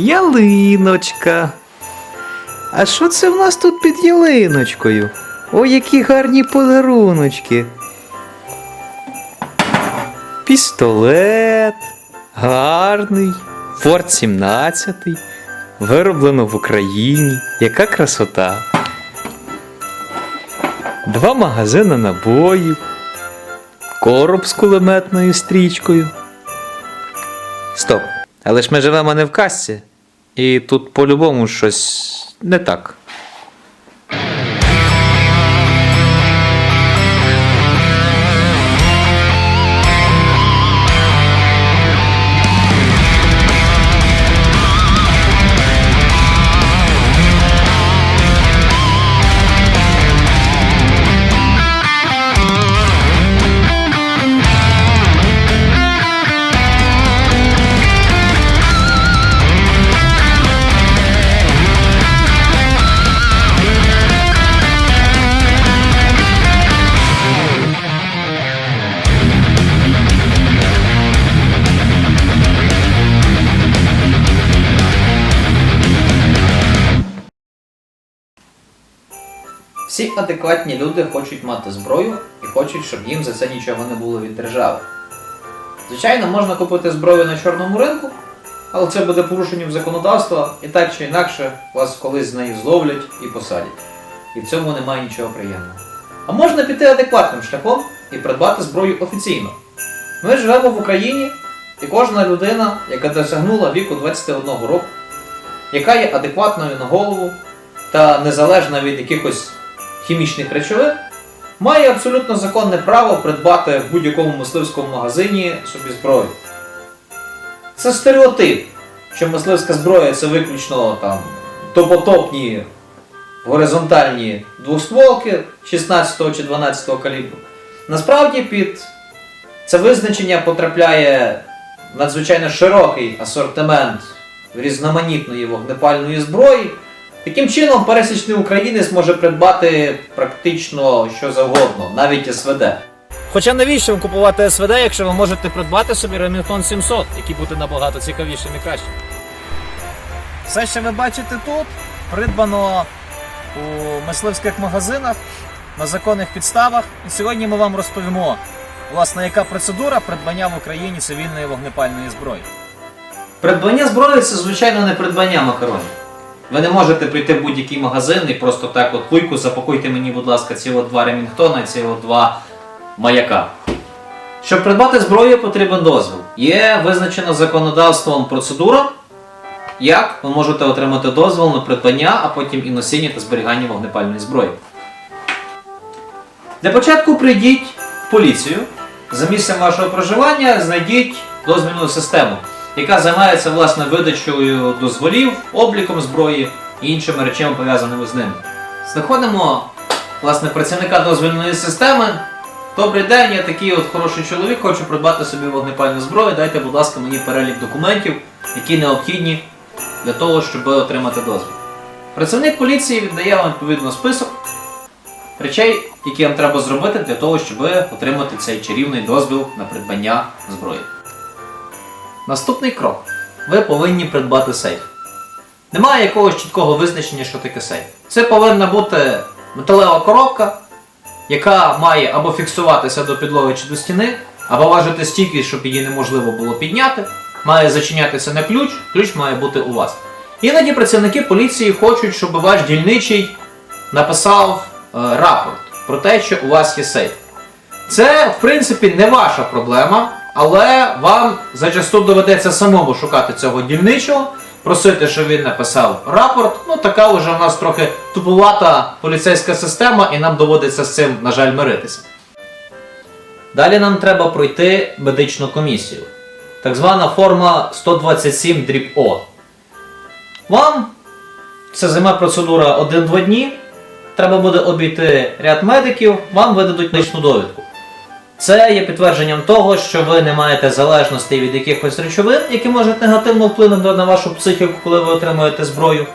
Ялиночка. А що це в нас тут під ялиночкою? Ой, які гарні подаруночки. Пістолет. Гарний. Форт 17. Вироблено в Україні. Яка красота. Два магазини набоїв. Короб з кулеметною стрічкою. Стоп. Але ж ми живемо не в касці. І тут по-любому щось не так. Всі адекватні люди хочуть мати зброю і хочуть, щоб їм за це нічого не було від держави. Звичайно, можна купити зброю на чорному ринку, але це буде порушенням законодавства, і так чи інакше вас колись з нею зловлять і посадять. І в цьому немає нічого приємного. А можна піти адекватним шляхом і придбати зброю офіційно. Ми живемо в Україні, і кожна людина, яка досягнула віку 21 року, яка є адекватною на голову та незалежна від якихось хімічних речовин, має абсолютно законне право придбати в будь-якому мисливському магазині собі зброю. Це стереотип, що мисливська зброя це виключно там топотопні горизонтальні двостволки 16 чи 12 калібру. Насправді під це визначення потрапляє надзвичайно широкий асортимент різноманітної вогнепальної зброї. Таким чином, пересічний українець може придбати практично що завгодно, навіть СВД. Хоча навіщо вам купувати СВД, якщо ви можете придбати собі Remington 700, який буде набагато цікавішим і кращим. Все, що ви бачите тут, придбано у мисливських магазинах на законних підставах. І сьогодні ми вам розповімо, власне, яка процедура придбання в Україні цивільної вогнепальної зброї. Придбання зброї це, звичайно, не придбання макаронів. Ви не можете прийти в будь-який магазин і просто так от куйку запакуйте мені, будь ласка, ці от два Ремінгтона і ці от два маяка. Щоб придбати зброю, потрібен дозвіл. Є визначена законодавством процедура, як ви можете отримати дозвіл на придбання, а потім і носіння та зберігання вогнепальної зброї. Для початку прийдіть в поліцію. За місцем вашого проживання знайдіть дозвільну систему, яка займається власне видачею дозволів, обліком зброї і іншими речами пов'язаними з ними. Знаходимо власне працівника дозвільної системи. Добрий день, я такий от хороший чоловік, хочу придбати собі вогнепальну зброю. Дайте, будь ласка, мені перелік документів, які необхідні для того, щоб отримати дозвіл. Працівник поліції віддає вам відповідно список речей, які вам треба зробити для того, щоб отримати цей чарівний дозвіл на придбання зброї. Наступний крок. Ви повинні придбати сейф. Немає якогось чіткого визначення, що таке сейф. Це повинна бути металева коробка, яка має або фіксуватися до підлоги чи до стіни, або важити стільки, щоб її неможливо було підняти, має зачинятися на ключ, ключ має бути у вас. Іноді працівники поліції хочуть, щоб ваш дільничий написав е, рапорт про те, що у вас є сейф. Це, в принципі, не ваша проблема, але вам зачасту доведеться самому шукати цього дільничого, просити, щоб він написав рапорт. Ну, така вже в нас трохи тупувата поліцейська система, і нам доводиться з цим, на жаль, миритися. Далі нам треба пройти медичну комісію. Так звана форма 127 дріб О. Вам це займе процедура 1-2 дні. Треба буде обійти ряд медиків, вам видадуть медичну довідку. Це є підтвердженням того, що ви не маєте залежності від якихось речовин, які можуть негативно вплинути на вашу психіку, коли ви отримуєте зброю,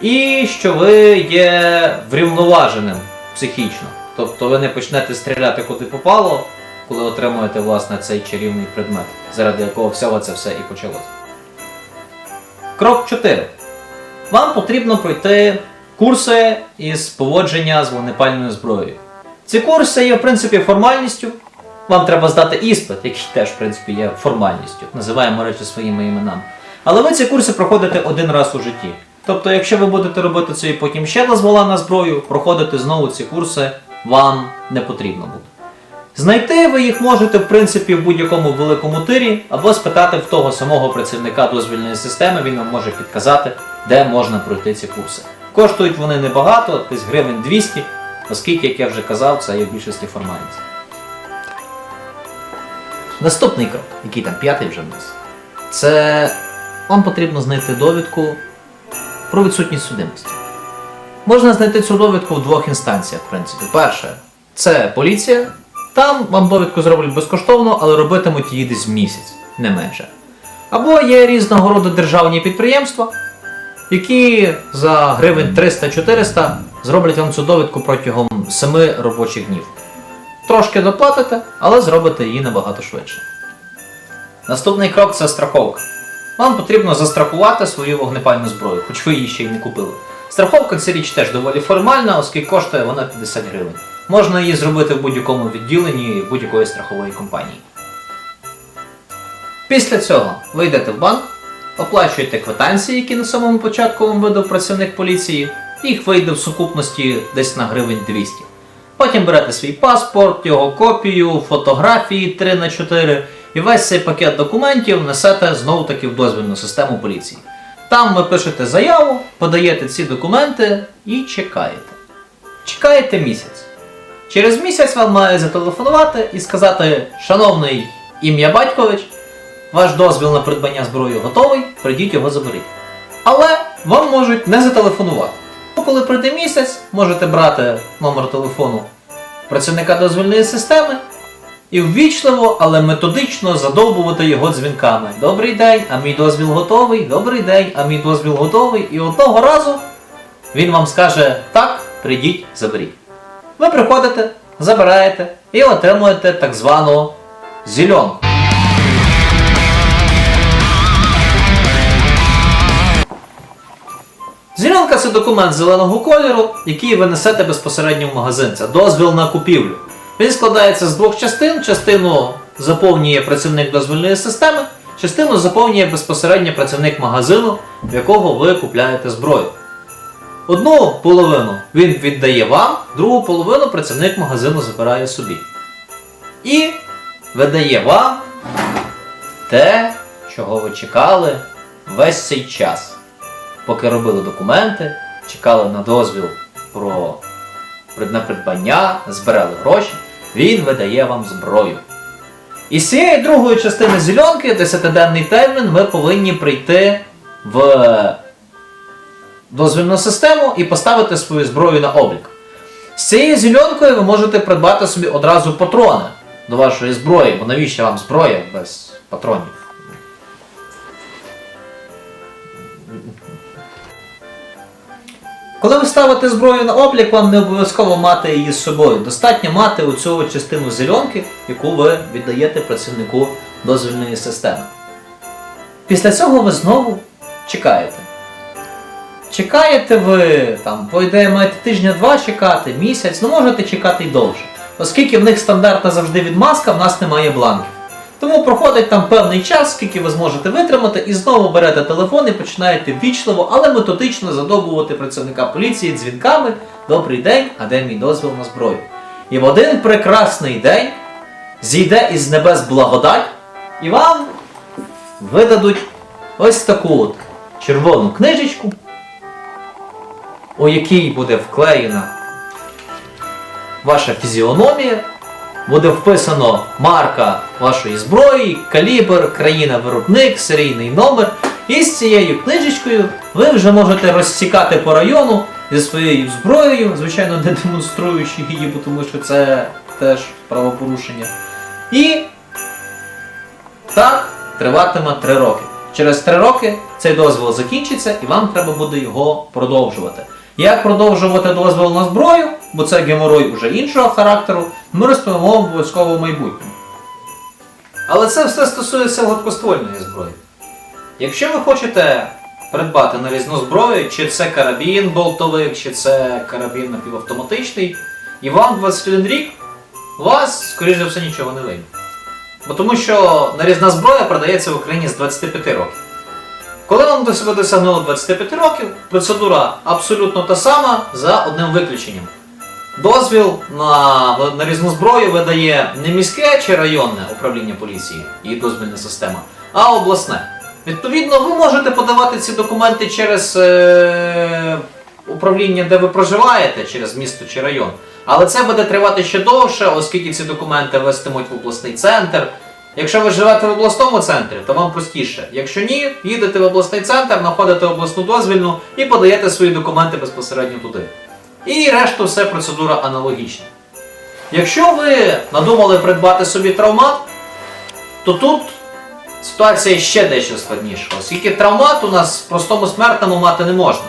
і що ви є врівноваженим психічно. Тобто ви не почнете стріляти куди попало, коли отримуєте власне цей чарівний предмет, заради якого всього це все і почалося. Крок 4. Вам потрібно пройти курси із поводження з вогнепальною зброєю. Ці курси є, в принципі, формальністю. Вам треба здати іспит, який теж, в принципі, є формальністю. Називаємо речі своїми іменами. Але ви ці курси проходите один раз у житті. Тобто, якщо ви будете робити це і потім ще дозвола на зброю, проходити знову ці курси вам не потрібно буде. Знайти ви їх можете, в принципі, в будь-якому великому тирі, або спитати в того самого працівника дозвільної системи, він вам може підказати, де можна пройти ці курси. Коштують вони небагато, десь гривень 200, оскільки, як я вже казав, це є в більшості формальність. Наступний крок, який там п'ятий вже в нас, це вам потрібно знайти довідку про відсутність судимості. Можна знайти цю довідку в двох інстанціях, в принципі. Перше, це поліція. Там вам довідку зроблять безкоштовно, але робитимуть її десь місяць, не менше. Або є різного роду державні підприємства, які за гривень 300-400 зроблять вам цю довідку протягом 7 робочих днів. Трошки доплатите, але зробите її набагато швидше. Наступний крок це страховка. Вам потрібно застрахувати свою вогнепальну зброю, хоч ви її ще й не купили. Страховка ця річ теж доволі формальна, оскільки коштує вона 50 гривень. Можна її зробити в будь-якому відділенні будь-якої страхової компанії. Після цього ви йдете в банк, оплачуєте квитанції, які на самому початку вам видав працівник поліції, їх вийде в сукупності десь на гривень 200. Потім берете свій паспорт, його копію, фотографії 3 на 4 і весь цей пакет документів несете знову таки в дозвільну систему поліції. Там ви пишете заяву, подаєте ці документи і чекаєте. Чекаєте місяць. Через місяць вам має зателефонувати і сказати: Шановний ім'я Батькович, ваш дозвіл на придбання зброї готовий, прийдіть його заберіть. Але вам можуть не зателефонувати. Ну, Коли прийде місяць, можете брати номер телефону працівника дозвільної системи і ввічливо, але методично задовбувати його дзвінками. Добрий день, а мій дозвіл готовий, добрий день, а мій дозвіл готовий. І одного разу він вам скаже так, прийдіть, заберіть. Ви приходите, забираєте і отримуєте так звану зеленку. Зеленка це документ зеленого кольору, який ви несете безпосередньо в магазин. Це дозвіл на купівлю. Він складається з двох частин. Частину заповнює працівник дозвільної системи, частину заповнює безпосередньо працівник магазину, в якого ви купляєте зброю. Одну половину він віддає вам, другу половину працівник магазину забирає собі. І видає вам те, чого ви чекали весь цей час. Поки робили документи, чекали на дозвіл про на придбання, збирали гроші, він видає вам зброю. І з цієї другої частини зеленки, 10-денний термін, ви повинні прийти в дозвільну систему і поставити свою зброю на облік. З цією зеленкою ви можете придбати собі одразу патрони до вашої зброї, бо навіщо вам зброя без патронів? Коли ви ставите зброю на облік, вам не обов'язково мати її з собою. Достатньо мати оцю частину зеленки, яку ви віддаєте працівнику дозвільної системи. Після цього ви знову чекаєте. Чекаєте ви, там, по ідеї маєте тижня-два чекати, місяць, ну можете чекати й довше. Оскільки в них стандартна завжди відмазка, в нас немає бланків. Тому проходить там певний час, скільки ви зможете витримати, і знову берете телефон і починаєте ввічливо, але методично задобувати працівника поліції дзвінками Добрий день, а де мій дозвіл на зброю? І в один прекрасний день зійде із небес благодать, і вам видадуть ось таку от червону книжечку, у якій буде вклеєна ваша фізіономія, буде вписано марка вашої зброї, калібр, країна-виробник, серійний номер. І з цією книжечкою ви вже можете розсікати по району зі своєю зброєю, звичайно, не демонструючи її, тому що це теж правопорушення. І так триватиме 3 роки. Через 3 роки цей дозвіл закінчиться і вам треба буде його продовжувати. Як продовжувати дозвіл на зброю, бо це геморой уже іншого характеру, ми розповімо обов'язково в майбутньому. Але це все стосується гладкоствольної зброї. Якщо ви хочете придбати нарізну зброю, чи це карабін болтовик, чи це карабін напівавтоматичний, і вам 21 рік, у вас, скоріш за все, нічого не вийде. Бо тому що нарізна зброя продається в Україні з 25 років. Коли вам до себе досягнуло 25 років, процедура абсолютно та сама за одним виключенням. Дозвіл на нарізну зброю видає не міське чи районне управління поліції і дозвільна система, а обласне. Відповідно, ви можете подавати ці документи через е, управління, де ви проживаєте, через місто чи район. Але це буде тривати ще довше, оскільки ці документи вестимуть в обласний центр. Якщо ви живете в обласному центрі, то вам простіше. Якщо ні, їдете в обласний центр, знаходите обласну дозвільну і подаєте свої документи безпосередньо туди. І решту все процедура аналогічна. Якщо ви надумали придбати собі травмат, то тут ситуація ще дещо складніша, оскільки травмат у нас простому смертному мати не можна.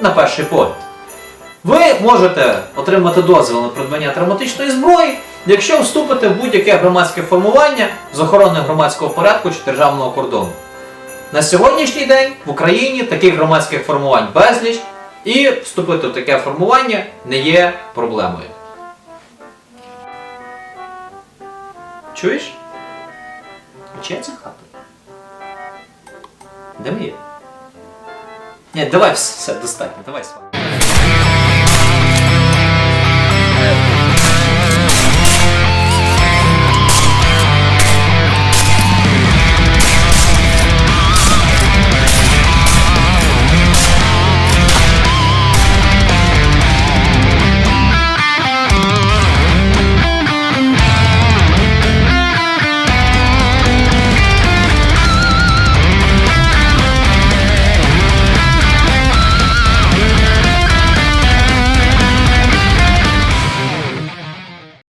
На перший погляд. Ви можете отримати дозвіл на придбання травматичної зброї, якщо вступите в будь-яке громадське формування з охорони громадського порядку чи державного кордону. На сьогоднішній день в Україні таких громадських формувань безліч, і вступити в таке формування не є проблемою. Чуєш? Це хата? Де ми? Ні, давай все, все достатньо, давай свай.